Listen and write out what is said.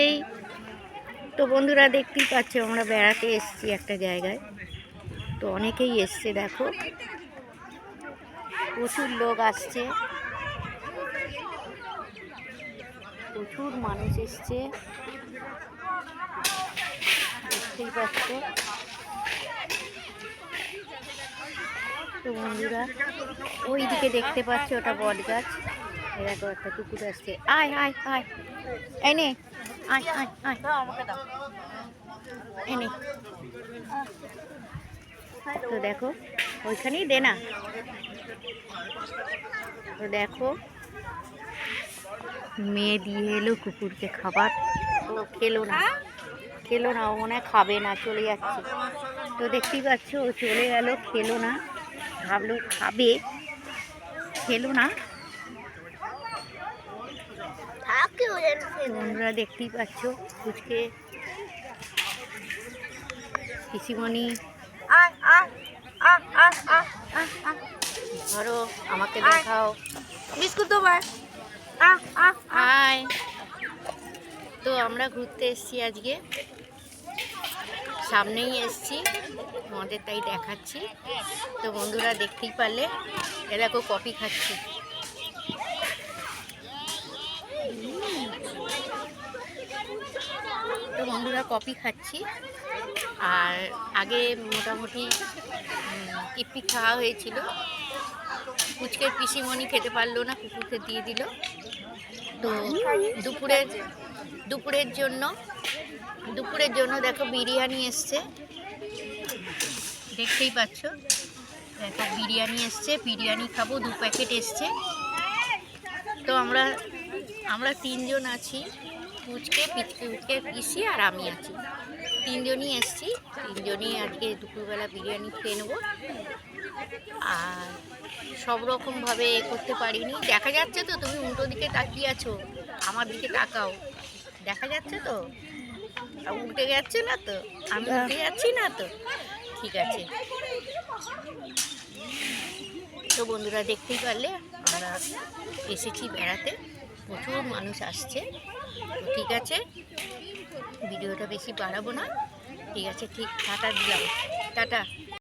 High তো বন্ধুরা দেখতেই পাচ্ছ, আমরা বেড়াতে এসেছি একটা জায়গায়। তো অনেকেই এসছে, দেখো। প্রচুর লোক আসছে। প্রচুর মানুষ এসছে। দেখতেই পাচ্ছ। তো বন্ধুরা, ওইদিকে দেখতে পাচ্ছ ওটা বট গাছ দেখো একটা কুকুর আসছে। আয় আয় আয়। এই নে আয় আয় আয়। এই নে। তো দেখো ওইখানেই দে না। তো দেখো মেয়ে দিয়ে এলো কুকুরকে খাবার। ও খেলো না। খেলো না ও মনে হয় খাবে না চলে যাচ্ছে। তো দেখতেই পাচ্ছ ও চলে গেল খেলো না। ভাবলো খাবে। খেলো না। বন্ধুরা দেখতেই পাচ্ছ কুচকে পিসিমণি ধরো আমাকে দেখাও। বিস্কুট তোমার হাই তো আমরা ঘুরতে এসেছি আজকে। সামনেই এসেছি তোমাদের তাই দেখাচ্ছি। তো বন্ধুরা দেখতেই পারলে এ দেখো কফি খাচ্ছি। বন্ধুরা কফি খাচ্ছি। আর আগে মোটামুটি কিপ্পি খাওয়া হয়েছিল। কুচকের পিসিমণি খেতে পারল না, কুকুরকে দিয়ে দিল। তো দুপুরের দুপুরের জন্য দুপুরের জন্য দেখো বিরিয়ানি এসছে। দেখতেই পাচ্ছ। দেখো বিরিয়ানি এসছে, বিরিয়ানি খাব, দু প্যাকেট এসছে। তো আমরা আমরা তিনজন আছি। পুচকে পিচকে উচকে পিসি আর আমি আছি। তিনজনই এসছি তিনজনই আজকে দুপুরবেলা বিরিয়ানি খেয়ে নেব। আর সব রকমভাবে এ করতে পারিনি। দেখা যাচ্ছে তো তুমি উল্টো দিকে তাকিয়ে আছো আমার দিকে তাকাও। দেখা যাচ্ছে তো? উল্টে যাচ্ছে না তো? আমি উল্টে যাচ্ছি না তো? ঠিক আছে। তো বন্ধুরা দেখতেই পারলে আমরা এসেছি বেড়াতে। প্রচুর মানুষ আসছে। ঠিক আছে, ভিডিওটা বেশি বাড়াবো না। ঠিক আছে, ঠিক, টাটা দিলাম। টাটা।